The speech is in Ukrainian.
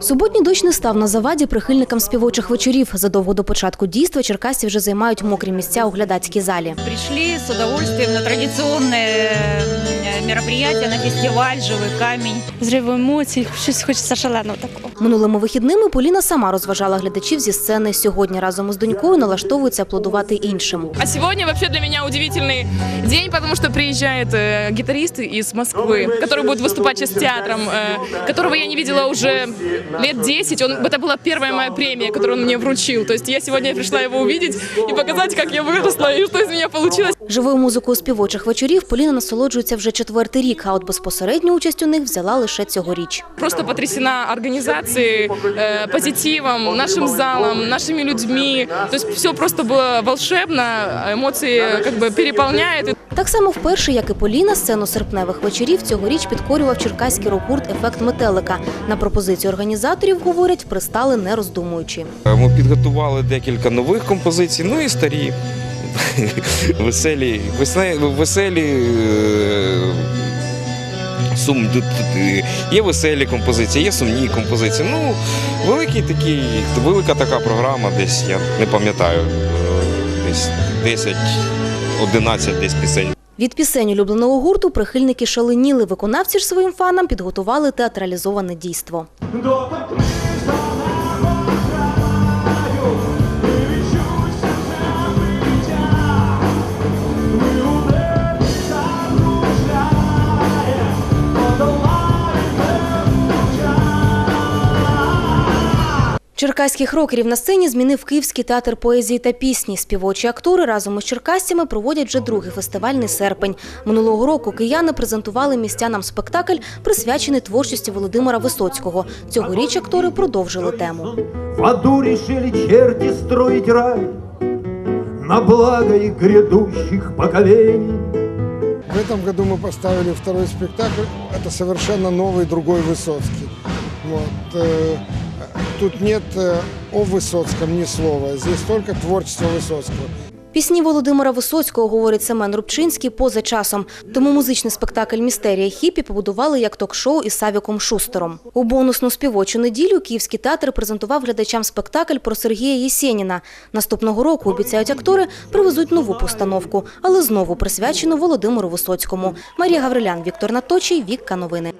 Суботній дощ не став на заваді прихильникам співочих вечорів. Задовго до початку дійства черкасці вже займають мокрі місця у глядацькій залі. Прийшли з удовольствием на традиционное э, мероприятие, на фестиваль «Живый камень». зриву емоцій, щось хочеться шаленого такого. Минулими вихідними Поліна сама розважала глядачів зі сцени. Сьогодні разом із донькою налаштовується аплодувати іншим. А сегодня вообще для меня удивительный день, потому что приезжает э, гитарист из Москвы, который будет выступать сейчас с театром, э, которого я не видела уже лет 10. Он, это была первая моя премия, которую он мне вручил. То есть я сегодня пришла его увидеть и показать, как я выросла и что из меня получилось. Живою музикою співочих вечорів Поліна насолоджується вже четвертий рік, а от безпосередню участь у них взяла лише цьогоріч. Просто потрясена организацией, э, позитивом, нашим залом, нашими людьми. То есть все просто было волшебно, эмоции как бы переполняют. Так само вперше, як і Поліна, сцену серпневих вечорів цьогоріч підкорював черкаський рок-гурт «Ефект метелика». На пропозицію організаторів, говорять, пристали не роздумуючи. Ми підготували декілька нових композицій, ну і старі. Веселі, весне- веселі. е, Сум, тут- тут, є веселі композиції, є сумні композиції. Ну, великий такий, велика така програма, десь я не пам'ятаю, е, десь 10, 11 десь пісень. Від пісень улюбленого гурту прихильники шаленіли. Виконавці ж своїм фанам підготували театралізоване дійство. Черкаських рокерів на сцені змінив Київський театр поезії та пісні. Співочі актори разом із черкасцями проводять вже другий фестивальний серпень. Минулого року кияни презентували містянам спектакль, присвячений творчості Володимира Висоцького. Цьогоріч актори продовжили тему. В аду решили черти строить рай На благо их грядущих поколений В этом году мы поставили второй спектакль. Это совершенно новый, другой Высоцкий. Вот. э, Тут нет э, о Высоцком ни слова. Здесь только творчество Высоцкого. Пісні Володимира Висоцького, говорить Семен Рубчинський, поза часом. Тому музичний спектакль Містерія хіпі побудували як ток-шоу із Савіком Шустером. У бонусну співочу неділю Київський театр презентував глядачам спектакль про Сергія Єсєніна. Наступного року обіцяють актори привезуть нову постановку, але знову присвячену Володимиру Висоцькому. Марія Гаврилян, Віктор Наточий, Вікка Новини.